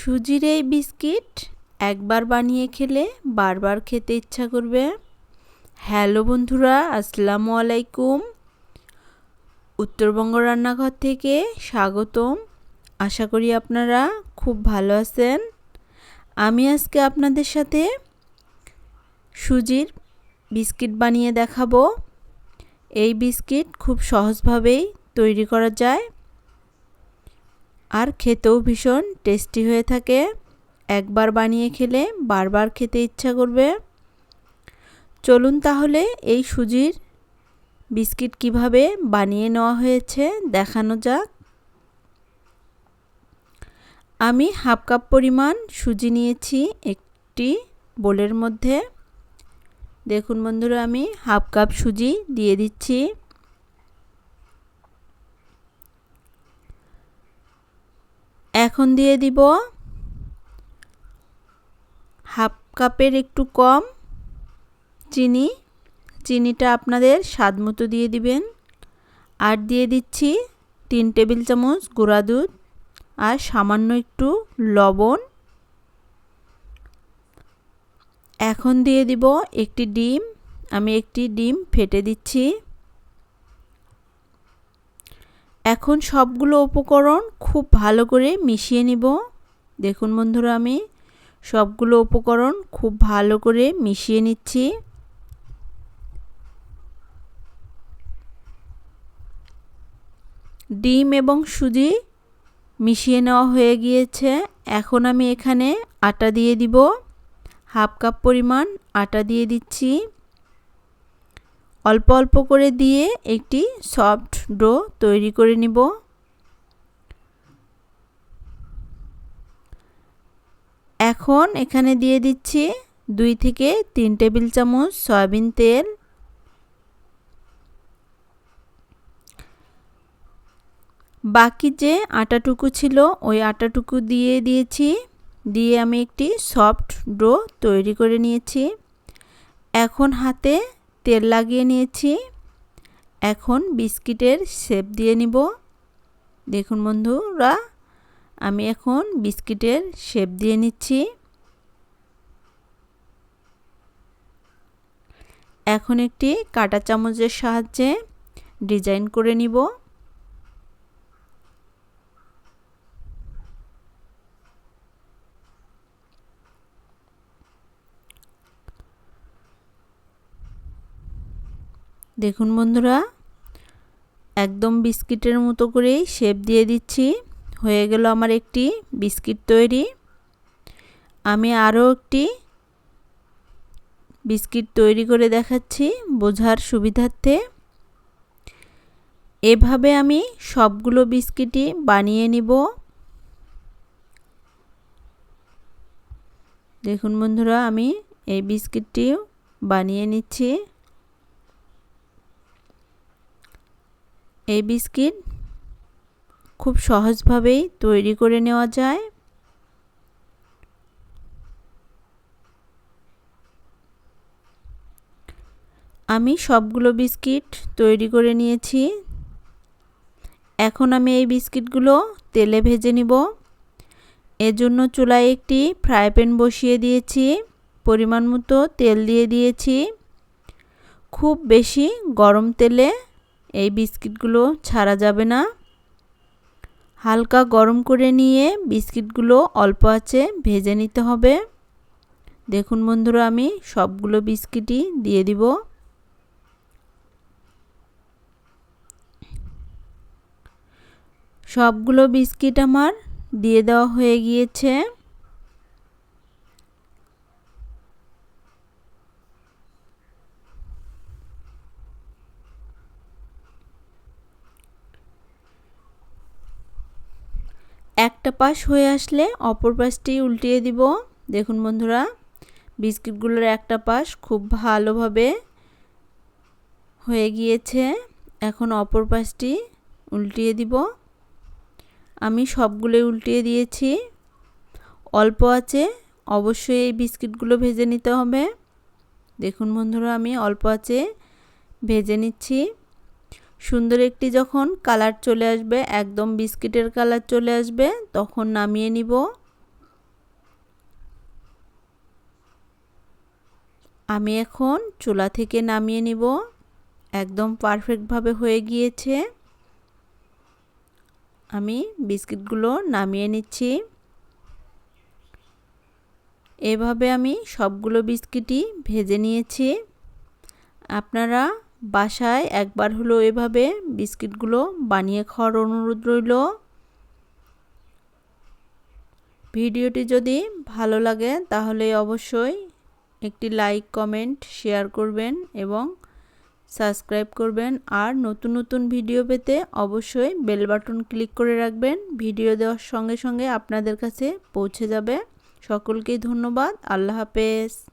সুজির এই বিস্কিট একবার বানিয়ে খেলে বারবার খেতে ইচ্ছা করবে। হ্যালো বন্ধুরা, আসসালামু আলাইকুম। উত্তরবঙ্গ রান্নাঘর থেকে স্বাগতম। আশা করি আপনারা খুব ভালো আছেন। আমি আজকে আপনাদের সাথে সুজির বিস্কিট বানিয়ে দেখাবো। এই বিস্কিট খুব সহজভাবেই তৈরি করা যায়। আর খেতেও ভীষণ টেস্টি হয়ে থাকে। একবার বানিয়ে খেলে বারবার খেতে ইচ্ছা করবে। চলুন তাহলে এই সুজির বিস্কিট কীভাবে বানিয়ে নেওয়া হয়েছে দেখানো যাক। আমি হাফ কাপ পরিমাণ সুজি নিয়েছি একটি বোলের মধ্যে। দেখুন বন্ধুরা, আমি হাফ কাপ সুজি দিয়ে দিচ্ছি। এখন দিয়ে দিব হাফ কাপের একটু কম চিনি। চিনিটা আপনাদের স্বাদ মতো দিয়ে দিবেন। আর দিয়ে দিচ্ছি তিন টেবিল চামচ গুঁড়া দুধ আর সামান্য একটু লবণ। এখন দিয়ে দিব একটি ডিম। আমি একটি ডিম ফেটে দিচ্ছি। এখন সবগুলো উপকরণ খুব ভালো করে মিশিয়ে নিব। দেখুন বন্ধুরা আমি, সবগুলো উপকরণ খুব ভালো করে মিশিয়ে নিচ্ছি। ডিম এবং সুজি মিশিয়ে নেওয়া হয়ে গিয়েছে। এখন আমি এখানে আটা দিয়ে দিব। হাফ কাপ পরিমাণ আটা দিয়ে দিচ্ছি। অল্প অল্প করে দিয়ে একটি সফট ডো তৈরি করে নিব। এখন এখানে দিয়ে দিচ্ছি দুই থেকে তিন টেবিল চামচ সয়াবিন তেল। বাকি যে আটাটুকু ছিল ওই আটাটুকু দিয়ে দিয়েছি। দিয়ে আমি একটি সফট ডো তৈরি করে নিয়েছি। এখন হাতে তেল লাগিয়ে নিয়েছি। এখন বিস্কিটের শেপ দিয়ে নিব। দেখুন বন্ধুরা, আমি এখন বিস্কিটের শেপ দিয়ে নিচ্ছি। এখন একটি কাটা চামচের সাহায্যে ডিজাইন করে নিব। দেখুন বন্ধুরা, একদম বিস্কিটের মতো করেই শেপ দিয়ে দিচ্ছি। হয়ে গেল আমার একটি বিস্কিট তৈরি। আমি আরও একটি বিস্কিট তৈরি করে দেখাচ্ছি বোঝার সুবিধার্থে। এভাবে আমি সবগুলো বিস্কিটই বানিয়ে নিব। দেখুন বন্ধুরা, আমি এই বিস্কিটটিও বানিয়ে নিচ্ছি। এই বিস্কিট খুব সহজভাবেই তৈরি করে নেওয়া যায়। আমি সবগুলো বিস্কিট তৈরি করে নিয়েছি। এখন আমি এই বিস্কিটগুলো তেলে ভেজে নিব। এজন্য চুলায় একটি ফ্রাই বসিয়ে দিয়েছি। পরিমাণ মতো তেল দিয়ে দিয়েছি। খুব বেশি গরম তেলে এই বিস্কিটগুলো ছাড়া যাবে না। হালকা গরম করে নিয়ে বিস্কিটগুলো অল্প আছে, ভেজে নিতে হবে। দেখুন বন্ধুরা, আমি সবগুলো বিস্কিটই দিয়ে দিব। সবগুলো বিস্কিট আমার দিয়ে দেওয়া হয়ে গিয়েছে। একটা পাশ হয়ে আসলে অপর পাশটি উল্টিয়ে দিব। দেখুন বন্ধুরা, বিস্কিটগুলোর একটা পাশ খুব ভালোভাবে হয়ে গিয়েছে। এখন অপর পাশটি উল্টিয়ে দিব। আমি সবগুলোই উল্টিয়ে দিয়েছি। অল্প আছে, অবশ্যই এই বিস্কিটগুলো ভেজে নিতে হবে। দেখুন বন্ধুরা, আমি অল্প আছে, ভেজে নিচ্ছি। সুন্দর একটি যখন কালার চলে আসবে, একদম বিস্কিটের কালার চলে আসবে, তখন নামিয়ে নিব। আমি এখন চুলা থেকে নামিয়ে নিব। একদম পারফেক্টভাবে হয়ে গিয়েছে। আমি বিস্কিটগুলো নামিয়ে নিচ্ছি। এভাবে আমি সবগুলো বিস্কিটই ভেজে নিয়েছি। আপনারা বাসায় একবার হলো এভাবে বিস্কিটগুলো বানিয়ে খাওয়ার অনুরোধ রইল। ভিডিওটি যদি ভালো লাগে তাহলে অবশ্যই একটি লাইক, কমেন্ট, শেয়ার করবেন এবং সাবস্ক্রাইব করবেন। আর নতুন নতুন ভিডিও পেতে অবশ্যই বেল বাটন ক্লিক করে রাখবেন। ভিডিও দেওয়ার সঙ্গে সঙ্গে আপনাদের কাছে পৌঁছে যাবে। সকলকেই ধন্যবাদ। আল্লাহ হাফেজ।